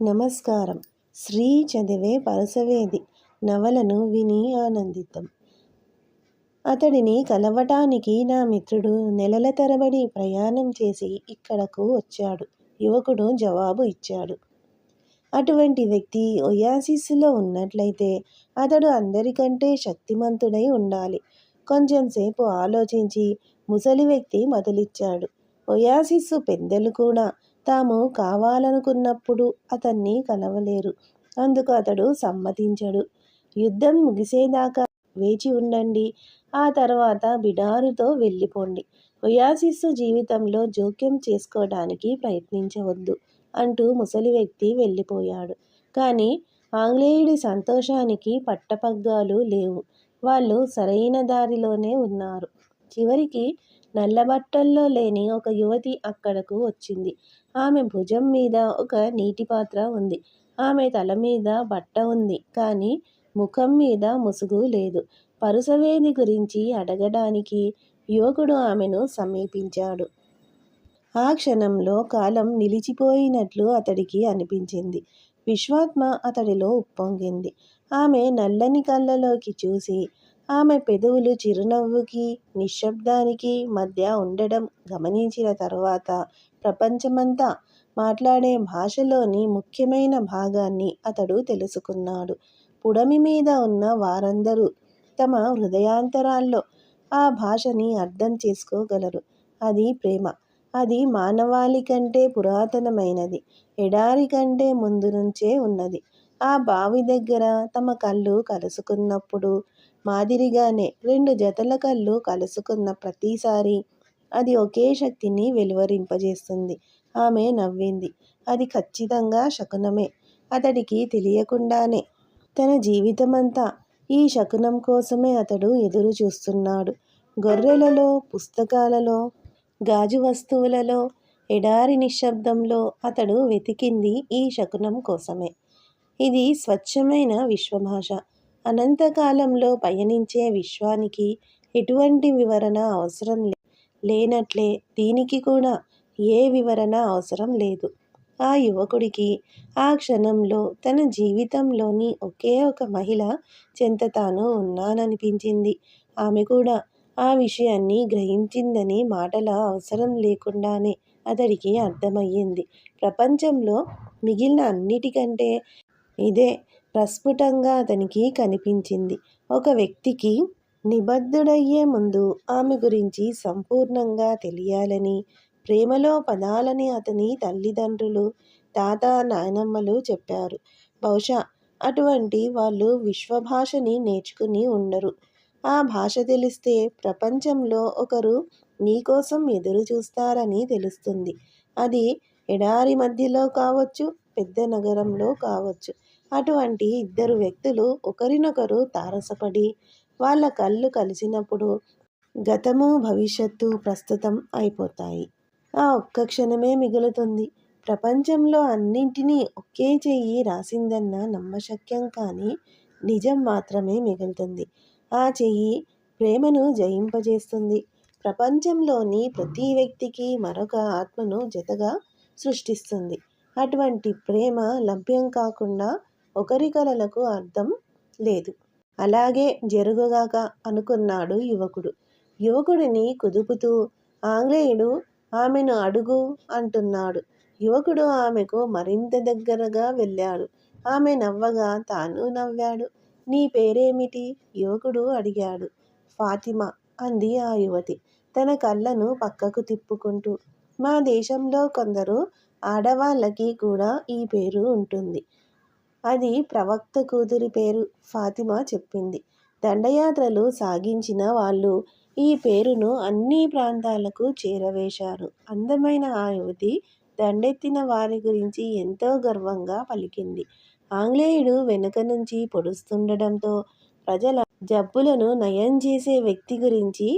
నమస్కారం. శ్రీ చదివే పరసవేది నవలను విని ఆనందిద్దాం అతడిని కలవటానికి నా మిత్రుడు నెలల తరబడి ప్రయాణం చేసి ఇక్కడకు వచ్చాడు. యువకుడు జవాబు ఇచ్చాడు. అటువంటి వ్యక్తి ఒయాసిస్లో ఉన్నట్లయితే అతడు అందరికంటే శక్తిమంతుడై ఉండాలి. కొంచెంసేపు ఆలోచించి ముసలి వ్యక్తి మొదలిచ్చాడు. ఒయాసిస్సు పెద్దలు కూడా తాము కావాలనుకున్నప్పుడు అతన్ని కలవలేరు. అందుకు అతడు సమ్మతించడు. యుద్ధం ముగిసేదాకా వేచి ఉండండి. ఆ తర్వాత బిడారుతో వెళ్ళిపోండి. ఒయాసిస్సు జీవితంలో జోక్యం చేసుకోవడానికి ప్రయత్నించవద్దు అంటూ ముసలి వ్యక్తి వెళ్ళిపోయాడు. కానీ ఆంగ్లేయుడి సంతోషానికి పట్టపగ్గాలు లేవు. వాళ్ళు సరైన దారిలోనే ఉన్నారు. చివరికి నల్లబట్టల్లో లేని ఒక యువతి అక్కడకు వచ్చింది. ఆమె భుజం మీద ఒక నీటి పాత్ర ఉంది. ఆమె తల మీద బట్ట ఉంది. కానీ ముఖం మీద ముసుగు లేదు. పరుసవేది గురించి అడగడానికి యువకుడు ఆమెను సమీపించాడు. ఆ క్షణంలో కాలం నిలిచిపోయినట్లు అతడికి అనిపించింది. విశ్వాత్మ అతడిలో ఉప్పొంగింది. ఆమె నల్లని కళ్ళలోకి చూసి ఆమె పెదవులు చిరునవ్వుకి నిశ్శబ్దానికి మధ్య ఉండడం గమనించిన తర్వాత ప్రపంచమంతా మాట్లాడే భాషలోని ముఖ్యమైన భాగాన్ని అతడు తెలుసుకున్నాడు. పుడమి మీద ఉన్న వారందరూ తమ హృదయాంతరాల్లో ఆ భాషని అర్థం చేసుకోగలరు. అది ప్రేమ. అది మానవాళి కంటే పురాతనమైనది. ఎడారి కంటే ముందు నుంచే ఉన్నది. ఆ బావి దగ్గర తమ కళ్ళు కలుసుకున్నప్పుడు మాదిరిగానే రెండు జతల కళ్ళు కలుసుకున్న ప్రతిసారి అది ఒకే శక్తిని వెలువరింపజేస్తుంది. ఆమె నవ్వింది. అది ఖచ్చితంగా శకునమే. అతడికి తెలియకుండానే తన జీవితమంతా ఈ శకునం కోసమే అతడు ఎదురు చూస్తున్నాడు. గొర్రెలలో పుస్తకాలలో గాజు వస్తువులలో ఎడారి నిశ్శబ్దంలో అతడు వెతికింది ఈ శకునం కోసమే. ఇది స్వచ్ఛమైన విశ్వభాష. అనంతకాలంలో పయనించే విశ్వానికి ఎటువంటి వివరణ అవసరం లేనట్లే దీనికి కూడా ఏ వివరణ అవసరం లేదు. ఆ యువకుడికి ఆ క్షణంలో తన జీవితంలోని ఒకే ఒక మహిళ చెంత తాను ఉన్నాననిపించింది. ఆమె కూడా ఆ విషయాన్ని గ్రహించిందని మాటల అవసరం లేకుండానే అతడికి అర్థమయ్యింది. ప్రపంచంలో మిగిలిన అన్నిటికంటే ఇదే ప్రస్ఫుటంగా అతనికి కనిపించింది. ఒక వ్యక్తికి నిబద్ధుడయ్యే ముందు ఆమె గురించి సంపూర్ణంగా తెలియాలని ప్రేమలో పదాలని అతని తల్లిదండ్రులు తాత నాయనమ్మలు చెప్పారు. బహుశా అటువంటి వాళ్ళు విశ్వభాషని నేర్చుకుని ఉండరు. ఆ భాష తెలిస్తే ప్రపంచంలో ఒకరు నీకోసం ఎదురు చూస్తారని తెలుస్తుంది. అది ఎడారి మధ్యలో కావచ్చు పెద్ద నగరంలో కావచ్చు. అటువంటి ఇద్దరు వ్యక్తులు ఒకరినొకరు తారసపడి వాళ్ళ కళ్ళు కలిసినప్పుడు గతము భవిష్యత్తు ప్రస్తుతం అయిపోతాయి. ఆ ఒక్క క్షణమే మిగులుతుంది. ప్రపంచంలో అన్నింటినీ ఒకే చెయ్యి రాసిందన్న నమ్మశక్యం కానీ నిజం మాత్రమే మిగులుతుంది. ఆ చెయ్యి ప్రేమను జయింపజేస్తుంది. ప్రపంచంలోని ప్రతి వ్యక్తికి మరొక ఆత్మను జతగా సృష్టిస్తుంది. అటువంటి ప్రేమ లభ్యం కాకుండా ఒకరి కలలకు అర్థం లేదు. అలాగే జరుగుగాక అనుకున్నాడు యువకుడు. యువకుడిని కుదుపుతూ ఆంగ్లేయుడు ఆమెను అడుగు అంటున్నాడు. యువకుడు ఆమెకు మరింత దగ్గరగా వెళ్ళాడు. ఆమె నవ్వగా తాను నవ్వాడు. నీ పేరేమిటి? యువకుడు అడిగాడు. ఫాతిమా అంది ఆ యువతి. తన కళ్ళను పక్కకు తిప్పుకుంటూ. మా దేశంలో కొందరు ఆడవాళ్ళకి కూడా ఈ పేరు ఉంటుంది. అది ప్రవక్త కూతురి పేరు ఫాతిమా చెప్పింది. దండయాత్రలు సాగించిన వాళ్ళు ఈ పేరును అన్ని ప్రాంతాలకు చేరవేశారు. అందమైన ఆ యువతి దండెత్తిన వారి గురించి ఎంతో గర్వంగా పలికింది. ఆంగ్లేయుడు వెనుక నుంచి పొడుస్తుండడంతో ప్రజల జబ్బులను నయం చేసే వ్యక్తి గురించి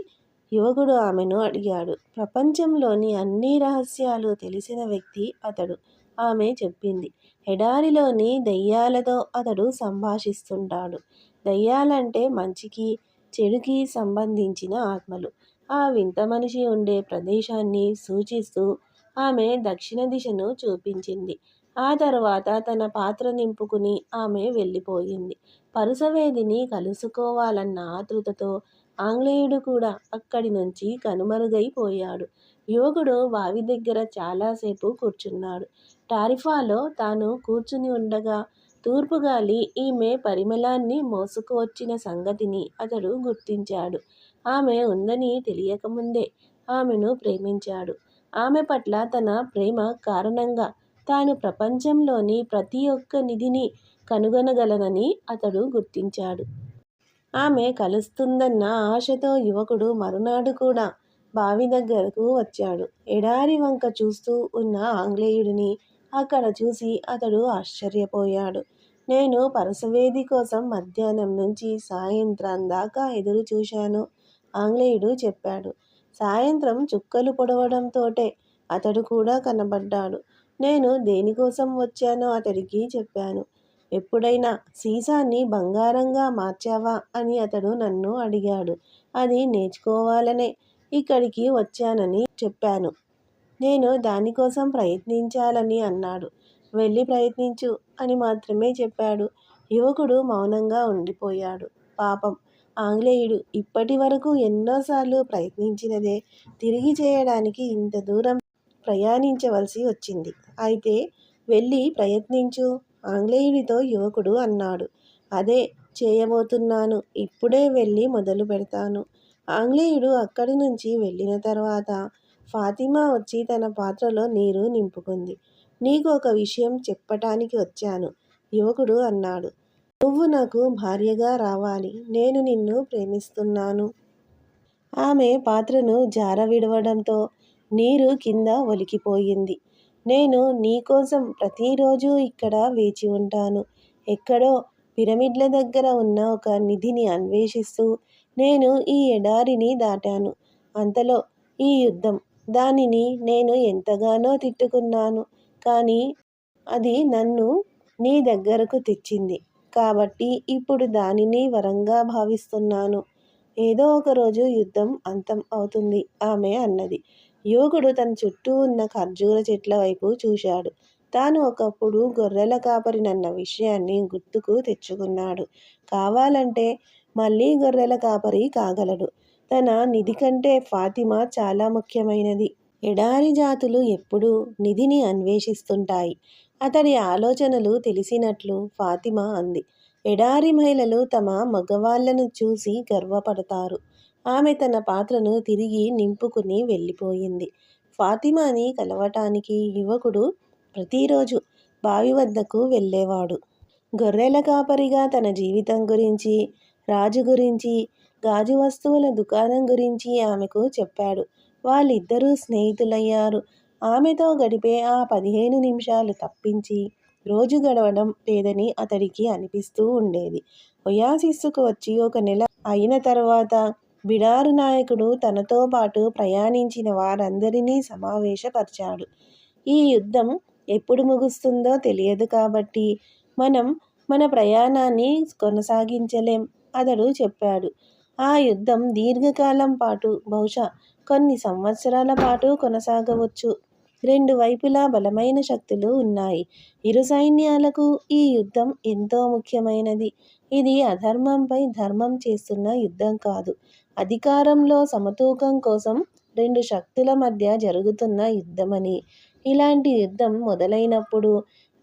యువకుడు ఆమెను అడిగాడు. ప్రపంచంలోని అన్ని రహస్యాలు తెలిసిన వ్యక్తి అతడు. ఆమె చెప్పింది ఎడారిలోని దెయ్యాలతో అతడు సంభాషిస్తుంటాడు దెయ్యాలంటే మంచికి చెడుకి సంబంధించిన ఆత్మలు ఆ వింత మనిషి ఉండే ప్రదేశాన్ని సూచిస్తూ ఆమె దక్షిణ దిశను చూపించింది ఆ తర్వాత తన పాత్ర నింపుకుని ఆమె వెళ్ళిపోయింది. పరుసవేదిని కలుసుకోవాలన్న ఆతృతతో ఆంగ్లేయుడు కూడా అక్కడి నుంచి కనుమరుగైపోయాడు. యువకుడు బావి దగ్గర చాలాసేపు కూర్చున్నాడు. టారిఫాలో తాను కూర్చుని ఉండగా తూర్పుగాలి ఈమె పరిమళాన్ని మోసుకువచ్చిన సంగతిని అతడు గుర్తించాడు. ఆమె ఉందని తెలియకముందే ఆమెను ప్రేమించాడు. ఆమె పట్ల తన ప్రేమ కారణంగా తాను ప్రపంచంలోని ప్రతి ఒక్క నిధిని కనుగొనగలనని అతడు గుర్తించాడు. ఆమె కలుస్తుందన్న ఆశతో యువకుడు మరునాడు కూడా బావి దగ్గరకు వచ్చాడు. ఎడారి వంక చూస్తూ ఉన్న ఆంగ్లేయుడిని అక్కడ చూసి అతడు ఆశ్చర్యపోయాడు. నేను పరసవేది కోసం మధ్యాహ్నం నుంచి సాయంత్రం దాకా ఎదురు చూశాను ఆంగ్లేయుడు చెప్పాడు. సాయంత్రం చుక్కలు పొడవడంతోటే అతడు కూడా కనబడ్డాడు. నేను దేనికోసం వచ్చానో అతడికి చెప్పాను. ఎప్పుడైనా సీసాన్ని బంగారంగా మార్చావా అని అతడు నన్ను అడిగాడు. అది నేర్చుకోవాలనే ఇక్కడికి వచ్చానని చెప్పాను. నేను దానికోసం ప్రయత్నించాలని అన్నాడు. వెళ్ళి ప్రయత్నించు అని మాత్రమే చెప్పాడు. యువకుడు మౌనంగా ఉండిపోయాడు పాపం ఆంగ్లేయుడు ఇప్పటివరకూ ఎన్నోసార్లు ప్రయత్నించినదే తిరిగి చేయడానికి ఇంత దూరం ప్రయాణించవలసి వచ్చింది. అయితే వెళ్ళి ప్రయత్నించు ఆంగ్లేయుడితో యువకుడు అన్నాడు. అదే చేయబోతున్నాను. ఇప్పుడే వెళ్ళి మొదలు పెడతాను. ఆంగ్లేయుడు అక్కడి నుంచి వెళ్ళిన తర్వాత ఫాతిమా వచ్చి తన పాత్రలో నీరు నింపుకుంది. నీకు ఒక విషయం చెప్పటానికి వచ్చాను యువకుడు అన్నాడు. నువ్వు నాకు భార్యగా రావాలి. నేను నిన్ను ప్రేమిస్తున్నాను. ఆమె పాత్రను జారవిడవడంతో నీరు కింద ఒలికిపోయింది. నేను నీకోసం ప్రతిరోజు ఇక్కడ వేచి ఉంటాను ఎక్కడో పిరమిడ్ల దగ్గర ఉన్న ఒక నిధిని అన్వేషిస్తూ నేను ఈ ఎడారిని దాటాను. అంతలో ఈ యుద్ధం. దానిని నేను ఎంతగానో తిట్టుకున్నాను. కానీ అది నన్ను నీ దగ్గరకు తెచ్చింది. కాబట్టి ఇప్పుడు దానిని వరంగా భావిస్తున్నాను. ఏదో ఒకరోజు యుద్ధం అంతం అవుతుంది ఆమె అన్నది. యువకుడు తన చుట్టూ ఉన్న ఖర్జూర చెట్ల వైపు చూశాడు. తాను ఒకప్పుడు గొర్రెల కాపరినన్న విషయాన్ని గుర్తుకు తెచ్చుకున్నాడు. కావాలంటే మళ్ళీ గొర్రెల కాపరి కాగలడు. తన నిధి కంటే ఫాతిమా చాలా ముఖ్యమైనది. ఎడారి జాతులు ఎప్పుడూ నిధిని అన్వేషిస్తుంటాయి. అతడి ఆలోచనలు తెలిసినట్లు ఫాతిమా అంది. ఎడారి మహిళలు తమ మగవాళ్ళను చూసి గర్వపడతారు. ఆమె తన పాత్రను తిరిగి నింపుకుని వెళ్ళిపోయింది. ఫాతిమాని కలవటానికి యువకుడు ప్రతిరోజు బావి వద్దకు వెళ్ళేవాడు. గొర్రెల కాపరిగా తన జీవితం గురించి రాజు గురించి గాజు వస్తువుల దుకాణం గురించి ఆమెకు చెప్పాడు. వాళ్ళిద్దరూ స్నేహితులయ్యారు. ఆమెతో గడిపే ఆ పదిహేను నిమిషాలు తప్పించి రోజు గడవడం లేదని అతడికి అనిపిస్తూ ఉండేది ఒయాసిస్సుకు వచ్చి ఒక నెల అయిన తర్వాత బిడారు నాయకుడు తనతో పాటు ప్రయాణించిన వారందరినీ సమావేశపరిచాడు ఈ యుద్ధం ఎప్పుడు ముగుస్తుందో తెలియదు కాబట్టి మనం మన ప్రయాణాన్ని కొనసాగించలేం అతడు చెప్పాడు. ఆ యుద్ధం దీర్ఘకాలం పాటు బహుశా కొన్ని సంవత్సరాల పాటు కొనసాగవచ్చు. రెండు వైపులా బలమైన శక్తులు ఉన్నాయి ఇరు సైన్యాలకు ఈ యుద్ధం ఎంతో ముఖ్యమైనది. ఇది అధర్మంపై ధర్మం చేస్తున్న యుద్ధం కాదు. అధికారంలో సమతూకం కోసం రెండు శక్తుల మధ్య జరుగుతున్న యుద్ధమని, ఇలాంటి యుద్ధం మొదలైనప్పుడు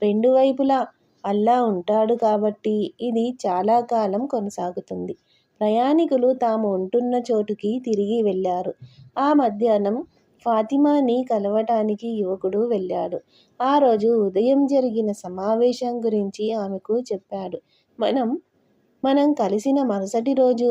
రెండు వైపులా అల్లా ఉంటాడు కాబట్టి ఇది చాలా కాలం కొనసాగుతుంది. ప్రయాణికులు తాము ఉంటున్న చోటుకి తిరిగి వెళ్ళారు. ఆ మధ్యాహ్నం ఫాతిమాని కలవటానికి యువకుడు వెళ్ళాడు. ఆ రోజు ఉదయం జరిగిన సమావేశం గురించి ఆమెకు చెప్పాడు. మనం మనం కలిసిన మరుసటి రోజు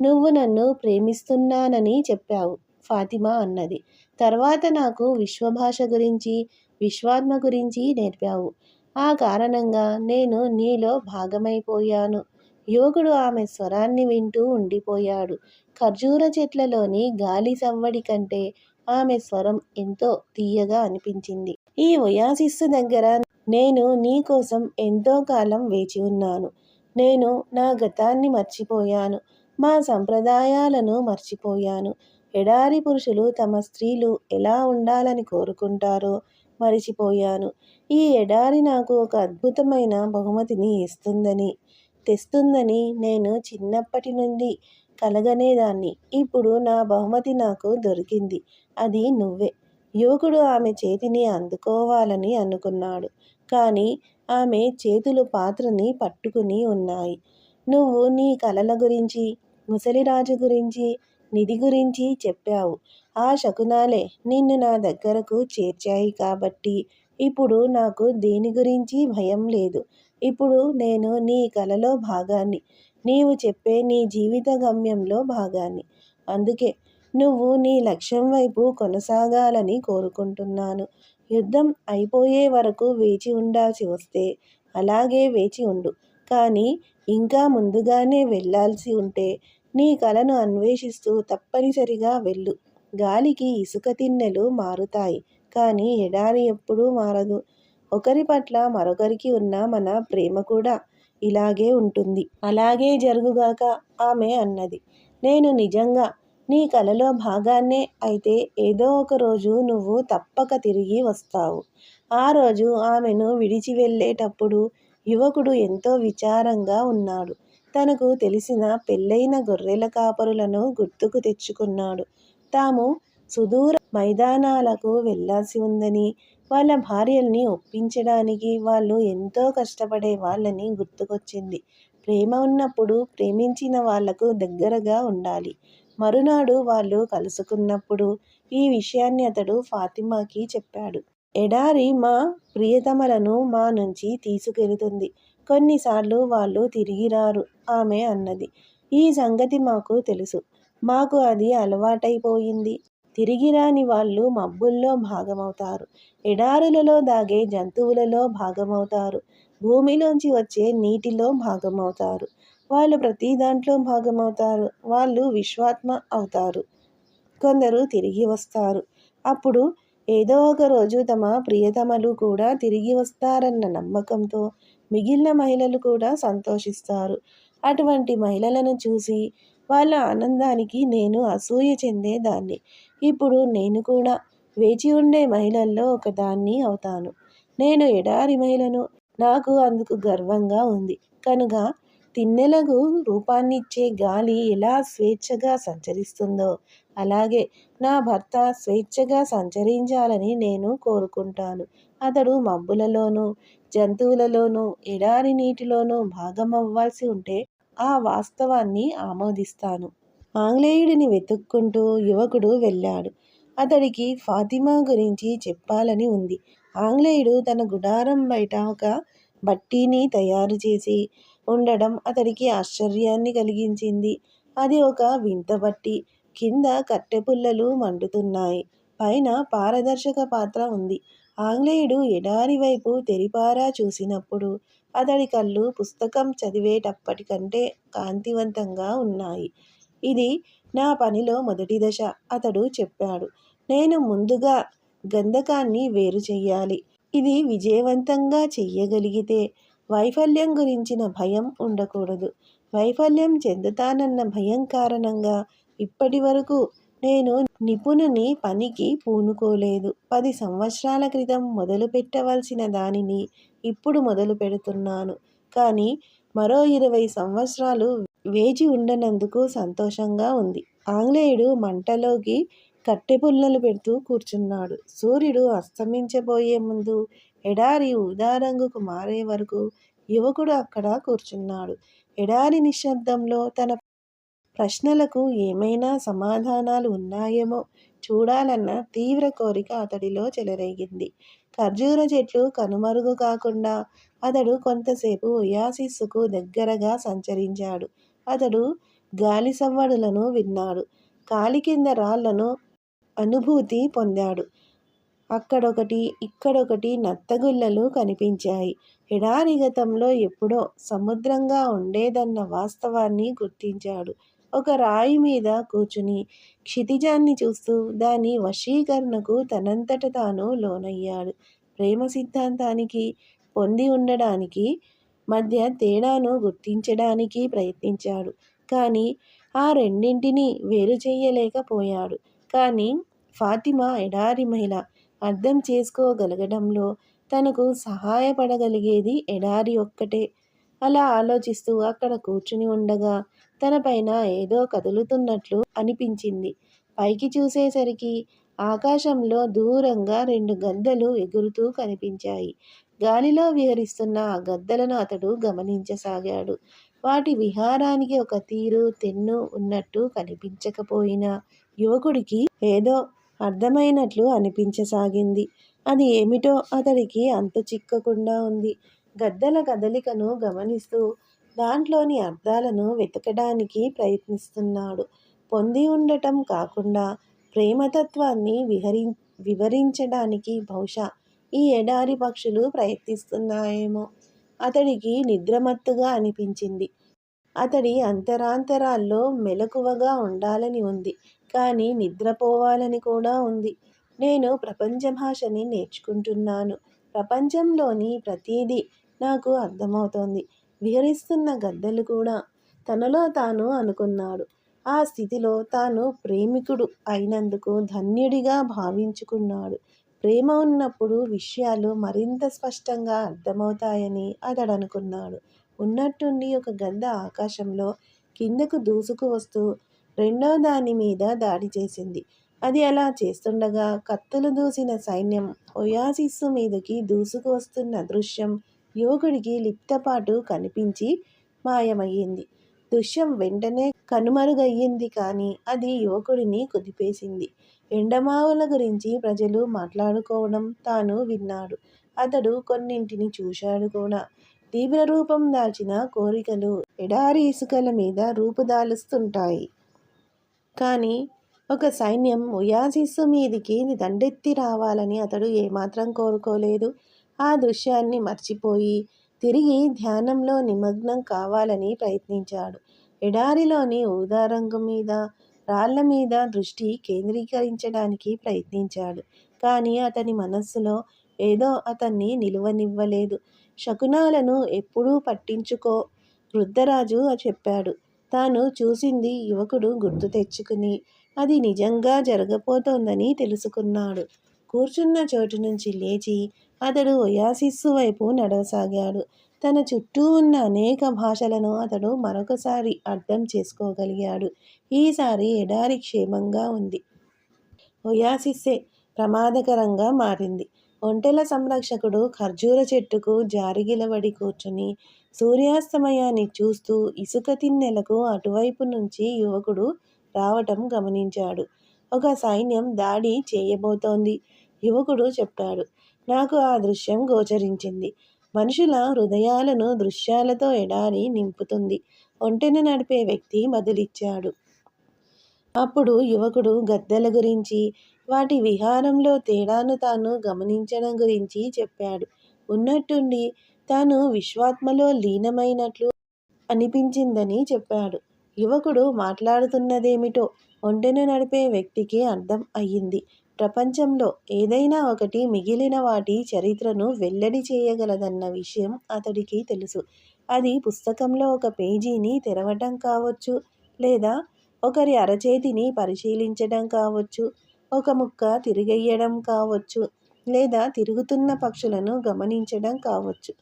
నువ్వు నన్ను ప్రేమిస్తున్నానని చెప్పావు ఫాతిమా అన్నది. తర్వాత నాకు విశ్వభాష గురించి విశ్వాత్మ గురించి నేర్పావు. ఆ కారణంగా నేను నీలో భాగమైపోయాను. యువకుడు ఆమె స్వరాన్ని వింటూ ఉండిపోయాడు ఖర్జూర చెట్లలోని గాలి సవ్వడి కంటే ఆమె స్వరం ఎంతో తీయగా అనిపించింది. ఈ ఒయాసిస్సు దగ్గర నేను నీ కోసం ఎంతో కాలం వేచి ఉన్నాను నేను నా గతాన్ని మర్చిపోయాను. మా సంప్రదాయాలను మర్చిపోయాను. ఎడారి పురుషులు తమ స్త్రీలు ఎలా ఉండాలని కోరుకుంటారో మరిచిపోయాను ఈ ఎడారి నాకు ఒక అద్భుతమైన బహుమతిని ఇస్తుందని తెస్తుందని నేను చిన్నప్పటి నుండి కలగనేదాన్ని. ఇప్పుడు నా బహుమతి నాకు దొరికింది. అది నువ్వే. యువకుడు ఆమె చేతిని అందుకోవాలని అనుకున్నాడు. కానీ ఆమె చేతులు పాత్రని పట్టుకుని ఉన్నాయి. నువ్వు నీ కలల గురించి ముసలిరాజు గురించి నిధి గురించి చెప్పావు. ఆ శకునాలే నిన్ను నా దగ్గరకు చేర్చాయి కాబట్టి ఇప్పుడు నాకు దేని గురించి భయం లేదు. ఇప్పుడు నేను నీ కలలో భాగాన్ని నీవు చెప్పే నీ జీవిత గమ్యంలో భాగాన్ని. అందుకే నువ్వు నీ లక్ష్యం వైపు కొనసాగాలని కోరుకుంటున్నాను. యుద్ధం అయిపోయే వరకు వేచి ఉండాల్సి వస్తే అలాగే వేచి ఉండు. కానీ ఇంకా ముందుగానే వెళ్ళాల్సి ఉంటే నీ కలను అన్వేషిస్తూ తప్పనిసరిగా వెళ్ళు. గాలికి ఇసుక తిన్నెలు మారుతాయి కానీ ఎడారి ఎప్పుడూ మారదు. ఒకరి పట్ల మరొకరికి ఉన్న మన ప్రేమ కూడా ఇలాగే ఉంటుంది. అలాగే జరుగుగాక ఆమె అన్నది. నేను నిజంగా నీ కలలో భాగాన్నే అయితే ఏదో ఒక రోజు నువ్వు తప్పక తిరిగి వస్తావు. ఆ రోజు ఆమెను విడిచి వెళ్ళేటప్పుడు యువకుడు ఎంతో విచారంగా ఉన్నాడు. తనకు తెలిసిన పెళ్ళైన గొర్రెల కాపరులను గుర్తుకు తెచ్చుకున్నాడు. తాము సుదూర మైదానాలకు వెళ్ళాల్సి ఉందని వాళ్ళ భార్యల్ని ఒప్పించడానికి వాళ్ళు ఎంతో కష్టపడే వాళ్ళని గుర్తుకొచ్చింది. ప్రేమ ఉన్నప్పుడు ప్రేమించిన వాళ్ళకు దగ్గరగా ఉండాలి. మరునాడు వాళ్ళు కలుసుకున్నప్పుడు ఈ విషయాన్ని అతడు ఫాతిమాకి చెప్పాడు. ఎడారి మా ప్రియతమలను మా నుంచి తీసుకెళుతుంది. కొన్నిసార్లు వాళ్ళు తిరిగి రారు ఆమె అన్నది. ఈ సంగతి మాకు తెలుసు. మాకు అది అలవాటైపోయింది. తిరిగిరాని వాళ్ళు మబ్బుల్లో భాగమవుతారు. ఎడారులలో దాగే జంతువులలో భాగమవుతారు. భూమిలోంచి వచ్చే నీటిలో భాగమవుతారు. వాళ్ళు ప్రతి దాంట్లో భాగమవుతారు. వాళ్ళు విశ్వాత్మ అవుతారు. కొందరు తిరిగి వస్తారు. అప్పుడు ఏదో ఒక రోజు తమ ప్రియతమలు కూడా తిరిగి వస్తారన్న నమ్మకంతో మిగిలిన మహిళలు కూడా సంతోషిస్తారు. అటువంటి మహిళలను చూసి వాళ్ళ ఆనందానికి నేను అసూయ చెందేదాన్ని. ఇప్పుడు నేను కూడా వేచి ఉండే మహిళల్లో ఒకదాన్ని అవుతాను. నేను ఎడారి మహిళను. నాకు అందుకు గర్వంగా ఉంది. కనుక తిన్నెలకు రూపాన్నిచ్చే గాలి ఎలా స్వేచ్ఛగా సంచరిస్తుందో అలాగే నా భర్త స్వేచ్ఛగా సంచరించాలని నేను కోరుకుంటాను. అతడు మబ్బులలోనూ జంతువులలోనూ ఎడారి నీటిలోనూ భాగమవ్వాల్సి ఉంటే ఆ వాస్తవాన్ని ఆమోదిస్తాను. ఆంగ్లేయుడిని వెతుక్కుంటూ యువకుడు వెళ్ళాడు. అతడికి ఫాతిమా గురించి చెప్పాలని ఉంది. ఆంగ్లేయుడు తన గుడారం బయట ఒక బట్టీని తయారు చేసి ఉండడం అతడికి ఆశ్చర్యాన్ని కలిగించింది. అది ఒక వింత బట్టి. కింద కట్టెపుల్లలు మండుతున్నాయి. పైన పారదర్శక పాత్ర ఉంది. ఆంగ్లేయుడు ఎడారి వైపు తెరిపారా చూసినప్పుడు అతడి కళ్ళు పుస్తకం చదివేటప్పటికంటే కాంతివంతంగా ఉన్నాయి. ఇది నా పనిలో మొదటి దశ అతడు చెప్పాడు. నేను ముందుగా గంధకాన్ని వేరు చెయ్యాలి. ఇది విజయవంతంగా చెయ్యగలిగితే వైఫల్యం గురించిన భయం ఉండకూడదు. వైఫల్యం చెందుతానన్న భయం కారణంగా ఇప్పటి వరకు నేను నిపుణుని పనికి పూనుకోలేదు. పది సంవత్సరాల క్రితం మొదలు పెట్టవలసిన దానిని ఇప్పుడు మొదలు పెడుతున్నాను. కానీ మరో ఇరవై సంవత్సరాలు వేచి ఉండనందుకు సంతోషంగా ఉంది. ఆంగ్లేయుడు మంటలోకి కట్టెపుల్లలు పెడుతూ కూర్చున్నాడు. సూర్యుడు అస్తమించబోయే ముందు ఎడారి ఊదా రంగుకు మారే వరకు యువకుడు అక్కడ కూర్చున్నాడు. ఎడారి నిశ్శబ్దంలో తన ప్రశ్నలకు ఏమైనా సమాధానాలు ఉన్నాయేమో చూడాలన్న తీవ్ర కోరిక అతడిలో చెలరేగింది. ఖర్జూర చెట్లు కనుమరుగు కాకుండా అతడు కొంతసేపు ఒయాసిస్సుకు దగ్గరగా సంచరించాడు. అతడు గాలి సవ్వడులను విన్నాడు. కాలి కింద రాళ్ళను అనుభూతి పొందాడు. అక్కడొకటి ఇక్కడొకటి నత్తగుల్లలు కనిపించాయి. ఎడారి గతంలో ఎప్పుడో సముద్రంగా ఉండేదన్న వాస్తవాన్ని గుర్తించాడు. ఒక రాయి మీద కూర్చుని క్షితిజాన్ని చూస్తూ దాని వశీకరణకు తనంతట తాను లోనయ్యాడు. ప్రేమ సిద్ధాంతానికి పొంది ఉండడానికి మధ్య తేడాను గుర్తించడానికి ప్రయత్నించాడు. కానీ ఆ రెండింటినీ వేరు చేయలేకపోయాడు. కానీ ఫాతిమా ఎడారి మహిళ అర్థం చేసుకోగలగడంలో తనకు సహాయపడగలిగేది ఎడారి ఒక్కటే. అలా ఆలోచిస్తూ అక్కడ కూర్చుని ఉండగా తనపైన ఏదో కదులుతున్నట్లు అనిపించింది. పైకి చూసేసరికి ఆకాశంలో దూరంగా రెండు గద్దలు ఎగురుతూ కనిపించాయి. గాలిలో విహరిస్తున్న ఆ గద్దలను అతడు గమనించసాగాడు. వాటి విహారానికి ఒక తీరు తెన్ను ఉన్నట్టు కనిపించకపోయినా యువకుడికి ఏదో అర్థమైనట్లు అనిపించసాగింది. అది ఏమిటో అతడికి అంత చిక్కకుండా ఉంది. గద్దల కదలికను గమనిస్తూ దాంట్లోని అర్థాలను వెతకడానికి ప్రయత్నిస్తున్నాడు. పొంది ఉండటం కాకుండా ప్రేమతత్వాన్ని విహరి వివరించడానికి బహుశా ఈ ఎడారి పక్షులు ప్రయత్నిస్తున్నాయేమో. అతడికి నిద్రమత్తుగా అనిపించింది. అతడి అంతరాంతరాల్లో మెలకువగా ఉండాలని ఉంది. కానీ నిద్రపోవాలని కూడా ఉంది. నేను ప్రపంచ భాషని నేర్చుకుంటున్నాను. ప్రపంచంలోని ప్రతీదీ నాకు అర్థమవుతోంది. విహరిస్తున్న గద్దలు కూడా తనలో తాను అనుకున్నాడు. ఆ స్థితిలో తాను ప్రేమికుడు అయినందుకు ధన్యుడిగా భావించుకున్నాడు. ప్రేమ ఉన్నప్పుడు విషయాలు మరింత స్పష్టంగా అర్థమవుతాయని అతడు అనుకున్నాడు ఉన్నట్టుండి ఒక గద్ద ఆకాశంలో కిందకు దూసుకు వస్తూ రెండో దాని మీద దాడి చేసింది. అది అలా చేస్తుండగా కత్తులు దూసిన సైన్యం ఒయాసిస్సు మీదకి దూసుకు వస్తున్న దృశ్యం యువకుడికి లిప్తపాటు కనిపించి మాయమయ్యింది. దృశ్యం వెంటనే కనుమరుగయ్యింది కానీ అది యువకుడిని కుదిపేసింది. ఎండమావుల గురించి ప్రజలు మాట్లాడుకోవడం తాను విన్నాడు. అతడు కొన్నింటిని చూశాడు కూడా. తీవ్ర రూపం దాల్చిన కోరికలు ఎడారి ఇసుకల మీద రూపుదాలుస్తుంటాయి. కానీ ఒక సైన్యం ఉయాసిస్సు మీదికి దండెత్తి రావాలని అతడు ఏమాత్రం కోరుకోలేదు. ఆ దృశ్యాన్ని మర్చిపోయి తిరిగి ధ్యానంలో నిమగ్నం కావాలని ప్రయత్నించాడు. ఎడారిలోని ఊదారంగు మీద రాళ్ళ మీద దృష్టి కేంద్రీకరించడానికి ప్రయత్నించాడు. కానీ అతని మనస్సులో ఏదో అతన్ని నిలువనివ్వలేదు. శకునాలను ఎప్పుడూ పట్టించుకో వృద్ధరాజు చెప్పాడు. తాను చూసింది యువకుడు గుర్తు తెచ్చుకుని అది నిజంగా జరగబోతోందని తెలుసుకున్నాడు. కూర్చున్న చోటు నుంచి లేచి అతడు ఒయాసిస్సు వైపు నడవసాగాడు. తన చుట్టూ ఉన్న అనేక భాషలను అతడు మరొకసారి అర్థం చేసుకోగలిగాడు. ఈసారి ఎడారి క్షేమంగా ఉంది. ఒయాసిస్సే ప్రమాదకరంగా మారింది. ఒంటెల సంరక్షకుడు ఖర్జూర చెట్టుకు జారిగిలబడి కూర్చుని సూర్యాస్తమయాన్ని చూస్తూ ఇసుక తిన్నెలకు అటువైపు నుంచి యువకుడు రావటం గమనించాడు. ఒక సైన్యం దాడి చేయబోతోంది. యువకుడు చెప్పాడు నాకు ఆ దృశ్యం గోచరించింది. మనుషుల హృదయాలను దృశ్యాలతో ఎడారి నింపుతుంది. ఒంటెను నడిపే వ్యక్తి బదులిచ్చాడు. అప్పుడు యువకుడు గద్దెల గురించి వాటి విహారంలో తేడాను తాను గమనించడం గురించి చెప్పాడు. ఉన్నట్టుండి తాను విశ్వాత్మలో లీనమైనట్లు అనిపించిందని చెప్పాడు. యువకుడు మాట్లాడుతున్నదేమిటో ఒంటెను నడిపే వ్యక్తికి అర్థం అయ్యింది. ప్రపంచంలో ఏదైనా ఒకటి మిగిలిన వాటి చరిత్రను వెల్లడి చేయగలదన్న విషయం అతడికి తెలుసు. అది పుస్తకంలో ఒక పేజీని తెరవటం కావచ్చు లేదా ఒకరి అరచేతిని పరిశీలించడం కావచ్చు ఒక ముక్క తిరిగేయడం కావచ్చు లేదా తిరుగుతున్న పక్షులను గమనించడం కావచ్చు.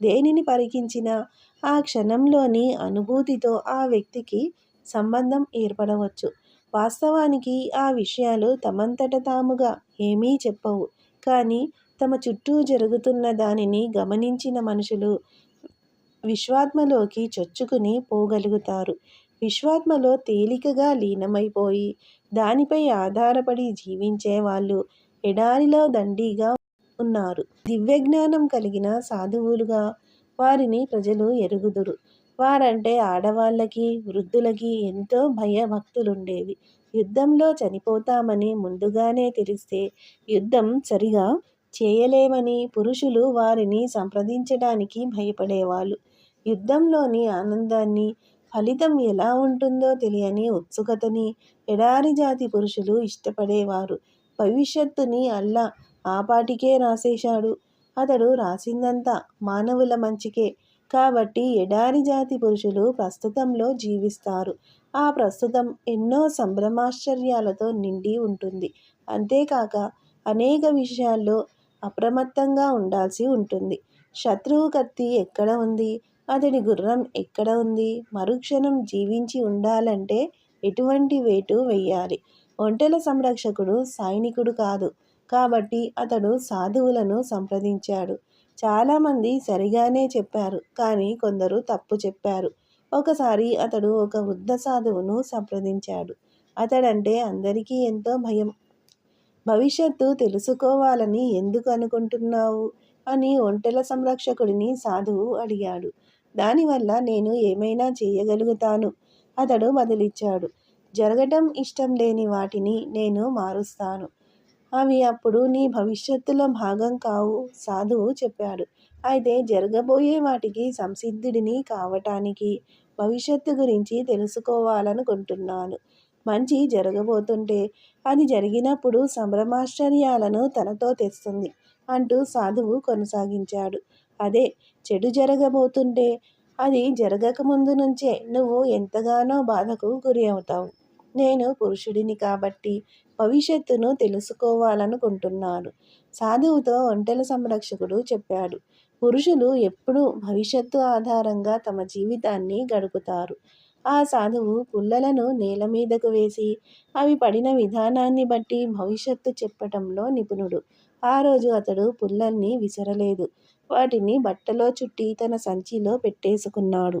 దేనిని పరికించినా ఆ క్షణంలోని అనుభూతితో ఆ వ్యక్తికి సంబంధం ఏర్పడవచ్చు. వాస్తవానికి ఆ విషయాలు తమంతట తాముగా ఏమీ చెప్పవు. కానీ తమ చుట్టూ జరుగుతున్న దానిని గమనించిన మనుషులు విశ్వాత్మలోకి చొచ్చుకుని పోగలుగుతారు. విశ్వాత్మలో తేలికగా లీనమైపోయి దానిపై ఆధారపడి జీవించే వాళ్ళు ఎడారిలో దండిగా ఉన్నారు. దివ్యజ్ఞానం కలిగిన సాధువులుగా వారిని ప్రజలు ఎరుగుదురు. వారంటే ఆడవాళ్ళకి వృద్ధులకి ఎంతో భయభక్తులుండేవి. యుద్ధంలో చనిపోతామని ముందుగానే తెలిస్తే యుద్ధం సరిగా చేయలేమని పురుషులు వారిని సంప్రదించడానికి భయపడేవాళ్ళు. యుద్ధంలోని ఆనందాన్ని ఫలితం ఎలా ఉంటుందో తెలియని ఉత్సుకతని ఎడారి జాతి పురుషులు ఇష్టపడేవారు. భవిష్యత్తుని అల్లా ఆపాటికే రాసేశాడు. అతడు రాసిందంతా మానవుల మంచికే. కాబట్టి ఎడారి జాతి పురుషులు ప్రస్తుతంలో జీవిస్తారు. ఆ ప్రస్తుతం ఎన్నో సంభ్రమాశ్చర్యాలతో నిండి ఉంటుంది. అంతేకాక అనేక విషయాల్లో అప్రమత్తంగా ఉండాల్సి ఉంటుంది. శత్రువు కత్తి ఎక్కడ ఉంది? అతడి గుర్రం ఎక్కడ ఉంది? మరుక్షణం జీవించి ఉండాలంటే ఎటువంటి వేటు వెయ్యాలి? ఒంటెల సంరక్షకుడు సైనికుడు కాదు. కాబట్టి అతడు సాధువులను సంప్రదించాడు. చాలామంది సరిగానే చెప్పారు కానీ కొందరు తప్పు చెప్పారు. ఒకసారి అతడు ఒక వృద్ధ సాధువును సంప్రదించాడు. అతడంటే అందరికీ ఎంతో భయం. భవిష్యత్తు తెలుసుకోవాలని ఎందుకు అనుకుంటున్నావు? అని ఒంటెల సంరక్షకుడిని సాధువు అడిగాడు. దానివల్ల నేను ఏమైనా చేయగలుగుతాను? అతడు బదిలిచ్చాడు. జరగటం ఇష్టం లేని వాటిని నేను మారుస్తాను. అవి అప్పుడు నీ భవిష్యత్తులో భాగం కావు సాధువు చెప్పాడు. అయితే జరగబోయే వాటికి సంసిద్ధుడిని కావటానికి భవిష్యత్తు గురించి తెలుసుకోవాలనుకుంటున్నాను. మంచి జరగబోతుంటే అది జరిగినప్పుడు సంభ్రమాశ్చర్యాలను తనతో తెస్తుంది అంటూ సాధువు కొనసాగించాడు. అదే చెడు జరగబోతుంటే అది జరగక ముందు నుంచే నువ్వు ఎంతగానో బాధకు గురి అవుతావు. నేను పురుషుడిని కాబట్టి భవిష్యత్తును తెలుసుకోవాలనుకుంటున్నాను సాధువుతో ఒంటెల సంరక్షకుడు చెప్పాడు. పురుషులు ఎప్పుడూ భవిష్యత్తు ఆధారంగా తమ జీవితాన్ని గడుపుతారు. ఆ సాధువు పుల్లలను నేల మీదకు వేసి అవి పడిన విధానాన్ని బట్టి భవిష్యత్తు చెప్పటంలో నిపుణుడు. ఆ రోజు అతడు పుల్లల్ని విసరలేదు. వాటిని బట్టలో చుట్టి తన సంచిలో పెట్టేసుకున్నాడు.